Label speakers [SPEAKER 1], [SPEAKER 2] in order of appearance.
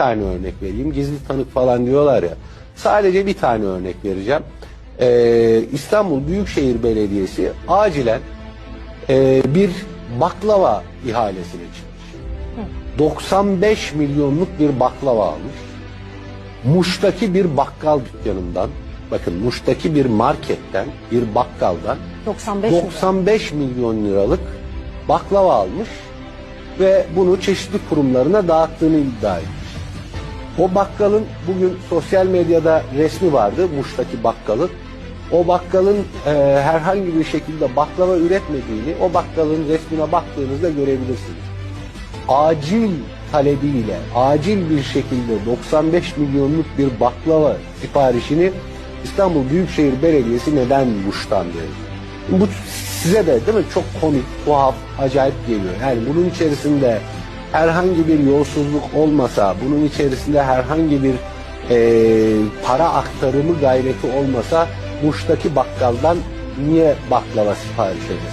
[SPEAKER 1] tane örnek vereyim. Gizli tanık falan diyorlar ya. Sadece bir tane örnek vereceğim. Ee, İstanbul Büyükşehir Belediyesi acilen e, bir baklava ihalesine çıkmış. 95 milyonluk bir baklava almış. Muş'taki bir bakkal dükkanından, bakın Muş'taki bir marketten, bir bakkaldan
[SPEAKER 2] 95 mi?
[SPEAKER 1] 95 milyon liralık baklava almış ve bunu çeşitli kurumlarına dağıttığını iddia etmiş. O bakkalın bugün sosyal medyada resmi vardı Muş'taki bakkalın. O bakkalın e, herhangi bir şekilde baklava üretmediğini o bakkalın resmine baktığınızda görebilirsiniz. Acil talebiyle, acil bir şekilde 95 milyonluk bir baklava siparişini İstanbul Büyükşehir Belediyesi neden Muş'tan verir? Bu size de değil mi çok komik, tuhaf, acayip geliyor. Yani bunun içerisinde herhangi bir yolsuzluk olmasa, bunun içerisinde herhangi bir eee, para aktarımı gayreti olmasa Muş'taki bakkaldan niye baklava sipariş edesin?